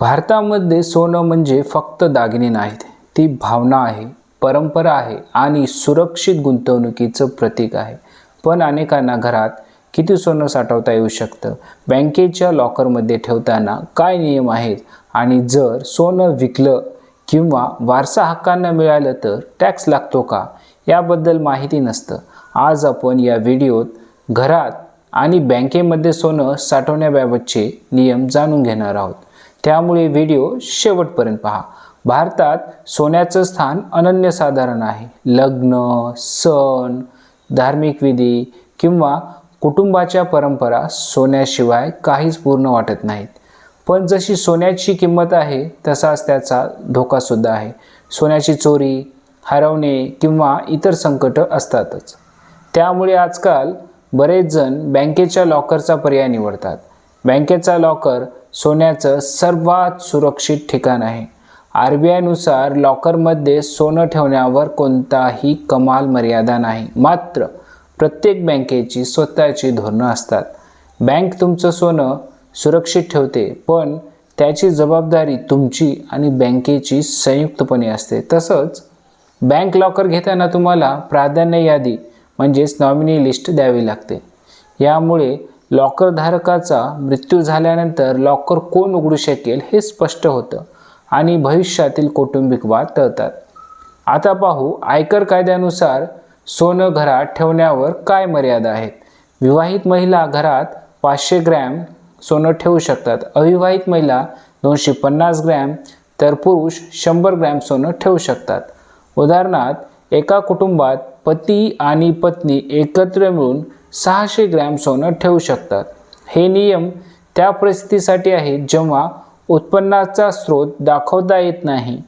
भारतामध्ये सोनं म्हणजे फक्त दागिने नाहीत. ती भावना आहे परंपरा आहे आणि सुरक्षित गुंतवणुकीचं प्रतीक आहे. पण अनेकांना घरात किती सोनं साठवता येऊ शकतं? बँकेच्या लॉकरमध्ये ठेवताना काय नियम आहेत? आणि जर सोनं विकलं किंवा वारसा हक्कांना मिळालं तर टॅक्स लागतो का? याबद्दल माहिती नसतं. आज आपण या व्हिडिओत घरात आणि बँकेमध्ये सोनं साठवण्याबाबतचे नियम जाणून घेणार आहोत. त्यामुळे व्हिडिओ शेवटपर्यंत पहा. भारतात सोन्याचं स्थान अनन्यसाधारण आहे. लग्न सण धार्मिक विधी किंवा कुटुंबाच्या परंपरा सोन्याशिवाय काहीच पूर्ण वाटत नाहीत. पण जशी सोन्याची किंमत आहे तसाच त्याचा धोकासुद्धा आहे. सोन्याची चोरी हरवणे किंवा इतर संकटं असतातच. त्यामुळे आजकाल बरेच जण बँकेच्या लॉकरचा पर्याय निवडतात. बँकेचा लॉकर सोन्याचं सर्वात सुरक्षित ठिकाण आहे. आर बी आयनुसार लॉकरमध्ये सोनं ठेवण्यावर कोणताही कमाल मर्यादा नाही. मात्र प्रत्येक बँकेची स्वतःची धोरणं असतात. बँक तुमचं सोनं सुरक्षित ठेवते पण त्याची जबाबदारी तुमची आणि बँकेची संयुक्तपणे असते. तसंच बँक लॉकर घेताना तुम्हाला प्राधान्य यादी म्हणजेच नॉमिनी लिस्ट द्यावी लागते. यामुळे लॉकर धारकाचा मृत्यू झाल्यानंतर लॉकर कोण उघडू शकेल हे स्पष्ट होतं आणि भविष्यातील कौटुंबिक वाद टळतात. आता पाहू आयकर कायद्यानुसार सोनं घरात ठेवण्यावर काय मर्यादा आहेत? विवाहित महिला घरात पाचशे ग्रॅम सोनं ठेवू शकतात. अविवाहित महिला दोनशे पन्नास ग्रॅम तर पुरुष शंभर ग्रॅम सोनं ठेवू शकतात. उदाहरणार्थ एका कुटुंबात पती आणि पत्नी एकत्र मिळून सहाशे ग्रॅम सोनं ठेवू शकतात. हे नियम त्या परिस्थितीसाठी आहेत जेव्हा उत्पन्नाचा स्रोत दाखवता येत नाही.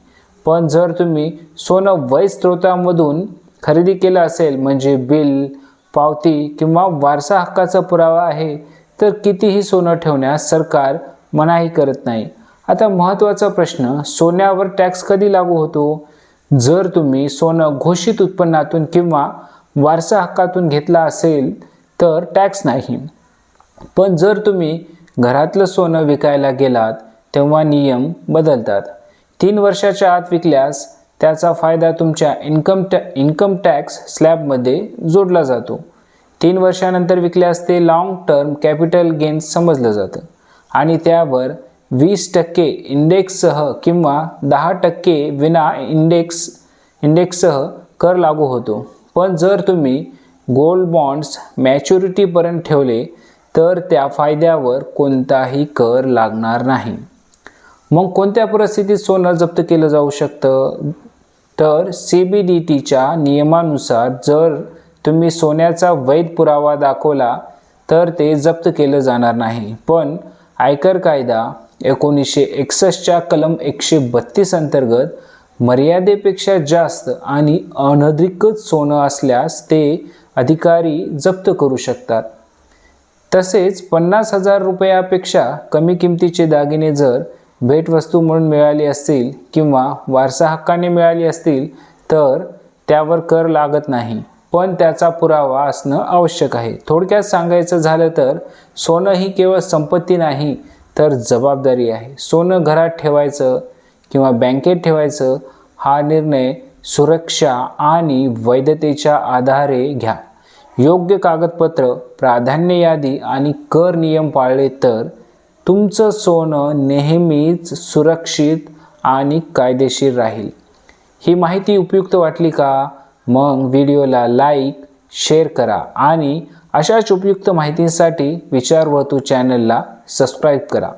पण जर तुम्ही सोनं वैध स्रोतामधून खरेदी केलं असेल म्हणजे बिल पावती किंवा वारसा हक्काचा पुरावा आहे तर कितीही सोनं ठेवण्यास सरकार मनाही करत नाही. आता महत्त्वाचा प्रश्न सोन्यावर टॅक्स कधी लागू होतो? जर तुम्ही सोनं घोषित उत्पन्नातून किंवा वारसा हक्कातून घेतला असेल तर टॅक्स नाही. पण जर तुम्ही घरातलं सोनं विकायला गेलात तेव्हा नियम बदलतात. तीन वर्षाच्या आत विकल्यास त्याचा फायदा तुमच्या इन्कम टॅ इन्कम टॅक्स स्लॅबमध्ये जोडला जातो. तीन वर्षानंतर विकल्यास ते लाँग टर्म कॅपिटल गेन्स समजलं जातं. आणि त्यावर वीस टक्के इंडेक्ससह किंवा दहा टक्के विना इंडेक्स इंडेक्ससह कर लागू होतो. पण जर तुम्ही गोल्ड बॉन्ड्स मॅच्युरिटीपर्यंत ठेवले तर त्या फायद्यावर कोणताही कर लागणार नाही. मग कोणत्या परिस्थितीत सोनं जप्त केलं जाऊ शकतं? तर सी बी डी टीच्या नियमानुसार जर तुम्ही सोन्याचा वैध पुरावा दाखवला तर ते जप्त केलं जाणार नाही. पण आयकर कायदा एकोणीसशे एकसष्टच्या कलम एकशे बत्तीस अंतर्गत मर्यादेपेक्षा जास्त आणि अनधिकृत सोनं असल्यास ते अधिकारी जप्त करू शकतात. तसेच पन्नास हजार रुपयापेक्षा कमी किमतीचे दागिने जर भेटवस्तू म्हणून मिळाली असतील किंवा वारसा हक्काने मिळाली असतील तर त्यावर कर लागत नाही. पण त्याचा पुरावा असणं आवश्यक आहे. थोडक्यात सांगायचं झालं तर सोनं ही केवळ संपत्ती नाही तर जबाबदारी आहे. सोनं घरात ठेवायचं किंवा बँकेत ठेवायचं हा निर्णय सुरक्षा आणि वैधतेच्या आधारे घ्या. योग्य कागदपत्र प्राधान्य यादी आणि कर नियम पाळले तर तुमचं सोनं नेहमीच सुरक्षित आणि कायदेशीर राहील. ही माहिती उपयुक्त वाटली का? मग व्हिडिओला लाईक शेअर करा आणि अशाच उपयुक्त माहितींसाठी विचारवतू चॅनलला सबस्क्राईब करा.